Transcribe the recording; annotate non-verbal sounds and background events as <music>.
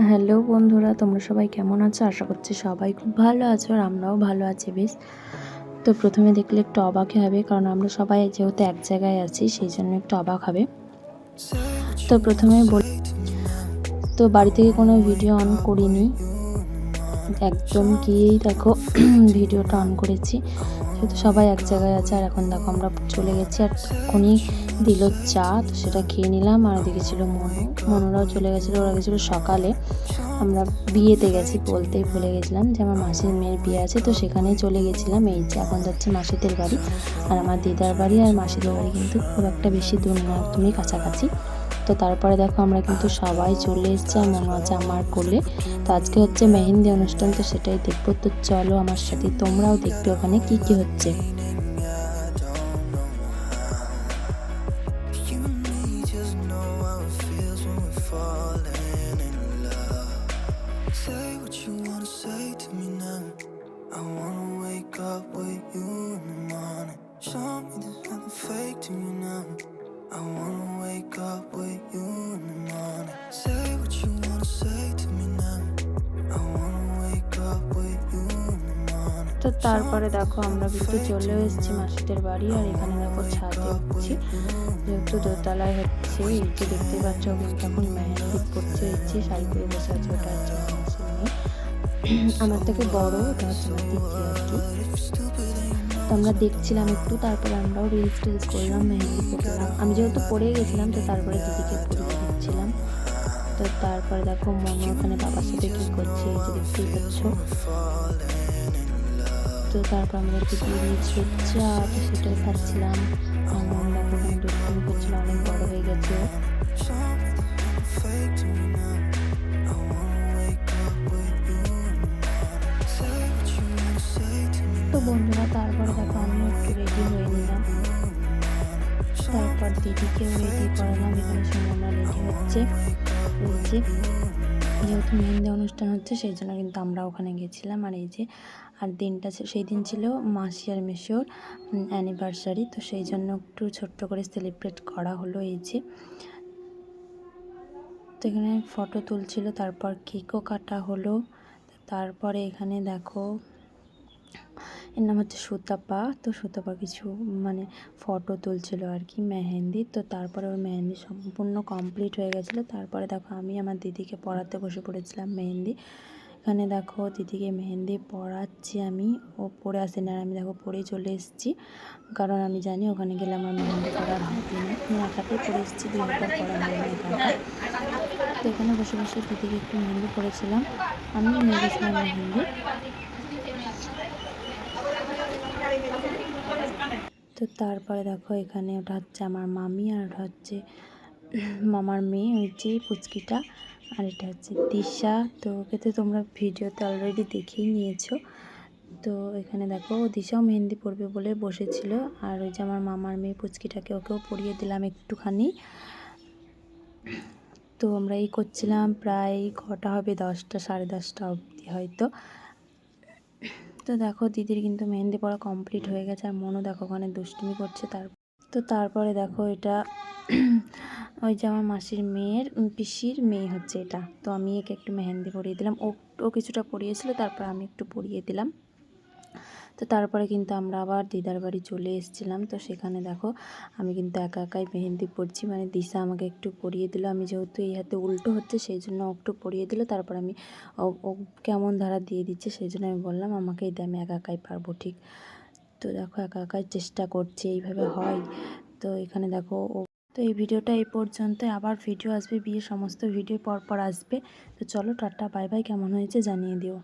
Hello বন্ধুরা, তোমরা সবাই কেমন আছো? আশা করছি সবাই খুব ভালো আছো আর আমরাও ভালো আছি বেশ। তো প্রথমে দেখলে একটু অবাক হবে, কারণ আমরা সবাই যেহেতু এক জায়গায় আছি, সেই জন্য একটু অবাক হবে। তো প্রথমে বল তো বাড়ি থেকে কোনো ভিডিও অন করিনি। একদম গিয়েই দেখো, ভিডিওটা অন করেছি। যেহেতু সবাই এক জায়গায় আছে, আর এখন দেখো আমরা চলে গেছি, আর তখনই দিল চা, তো সেটা খেয়ে নিলাম, আর ওদিকে ছিল মনু। মনুরাও চলে গেছিল, ওরা গেছিল সকালে। আমরা বিয়েতে গেছি বলতেই ভুলে গেছিলাম যে আমার মাসির মেয়ের বিয়ে আছে, তো সেখানেই চলে গেছিলাম। এই যে এখন যাচ্ছে মাসিদের বাড়ি, আর আমার দিদার বাড়ি, আর মাসিদের বাড়ি কিন্তু খুব একটা বেশি দূর না, একদমই কাছাকাছি। তো তারপরে দেখো আমরা কিন্তু সবাই চলে এসেছি আমার মা আমার কোলে। তো আজকে হচ্ছে মেহেন্দি অনুষ্ঠান, তো সেটাই দেখব। তো চলো আমার সাথে তোমরাও দেখবে ওখানে কি কি হচ্ছে। তো তারপরে দেখো আমরা কিন্তু চলে এসেছি মাসিদের বাড়ি, আর এখানে দেখো ছাদে উঠছি। যেহেতু দোতলায় হচ্ছে যে দেখতে পাচ্ছ কিন্তু এখন মেহেন্দি পড়ছে ইচ্ছে শাড়ি বসে আছে ওটা হচ্ছে আমার থেকে বড় ওটা হচ্ছে আমার দেখছিলাম একটু, তারপরে আমরাও রিলস টিলস করলাম মেহেন্দি করলাম আমি যেহেতু পড়ে গেছিলাম, তো তারপরে দিদিকে পড়িয়ে দিচ্ছিলাম। তো তারপরে দেখো মনে ওখানে বাবার সাথে কী করছে, এই যে দেখতেই পাচ্ছ। তো তারপর একটু রিলস দেখছি আর সেটাই খাচ্ছিলাম অনেক বড় হয়ে গেছে। তো বন্ধুরা, তারপরে দেখো একটু রেডি হয়ে নিলাম। তারপর দিদিকেও রেডি করালাম, এখানে রেডি হচ্ছে। যেহেতু মেহেন্দি অনুষ্ঠান হচ্ছে, সেই জন্য কিন্তু আমরা ওখানে গেছিলাম। আর এই যে, আর দিনটা সেই দিন ছিল মাসি আর মেশোর অ্যানিভার্সারি তো সেই জন্য একটু ছোট্ট করে সেলিব্রেট করা হলো এই যে। তো এখানে ফটো তুলছিল, তারপর কেকও কাটা হলো, তারপরে এখানে দেখো এর নাম হচ্ছে সুতাপা। তো সুতাপা কিছু মানে ফটো তুলছিল আর কি মেহেন্দি। তো তারপরে ওর মেহেন্দি সম্পূর্ণ কমপ্লিট হয়ে গেছিল। তারপরে দেখো আমি আমার দিদিকে পড়াতে বসে পড়েছিলাম মেহেন্দি। এখানে দেখো দিদিকে মেহেন্দি পড়াচ্ছি আমি। ও পড়ে আসেনি আর আমি দেখো পড়েই চলে এসেছি। কারণ আমি জানি ওখানে গেলে আমার মেহেন্দি পড়ার হবে না আমি একাতেই পড়ে এসেছি দুই একবার পড়া। তো এখানে বসে বসে দিদিকে একটু মেহেন্দি পড়েছিলাম। আমি নিয়ে গেছিলাম মেহেন্দি। তো তারপরে দেখো এখানে ওটা হচ্ছে আমার মামি আর ওটা হচ্ছে মামার মেয়ে, ওই যে পুচকিটা। আর এটা হচ্ছে দিশা। তো ওকে তো তোমরা ভিডিওতে অলরেডি দেখেই নিয়েছো। তো এখানে দেখো ও দিশাও মেহেন্দি পরবে বলে বসেছিল। আর ওই যে আমার মামার মেয়ে পুচকিটাকে ওকেও পরিয়ে দিলাম একটুখানি। তো আমরা এই করছিলাম প্রায় কটা হবে? দশটা, সাড়ে দশটা অবধি হয়তো। তো দেখো দিদির কিন্তু মেহেন্দি পড়া কমপ্লিট হয়ে গেছে আর মনও দেখো ওখানে দুষ্টুমি করছে তার তো তারপরে দেখো এটা <clears throat> ওই যে আমার মাসির মেয়ের পিসির মেয়ে হচ্ছে এটা। তো আমি একে একটু মেহেন্দি পরিয়ে দিলাম। ও ও কিছুটা পরিয়েছিল, তারপর আমি একটু পরিয়ে দিলাম। তো তারপরে কিন্তু আমরা আবার দিদার বাড়ি চলে এসেছিলাম। তো সেখানে দেখো আমি কিন্তু একা একাই মেহেন্দি পরছি। মানে দিশা আমাকে একটু পরিয়ে দিল। আমি যেহেতু এই হাতে উল্টো হচ্ছে, সেই জন্য একটু পরিয়ে দিল। তারপর আমি ও কেমন ধারা দিয়ে দিচ্ছে সেই জন্য আমি বললাম আমাকে এই আমি একা একাই পারব। ঠিক। তো দেখো একা একাই চেষ্টা করছি, এইভাবে হয়। তো এখানে দেখো ও, তো এই ভিডিওটা এই পর্যন্ত আবার ভিডিও আসবে বিয়ে সমস্ত ভিডিও পর পর আসবে। তো চলো টাটা, বাই বাই। কেমন হয়েছে জানিয়ে দিও।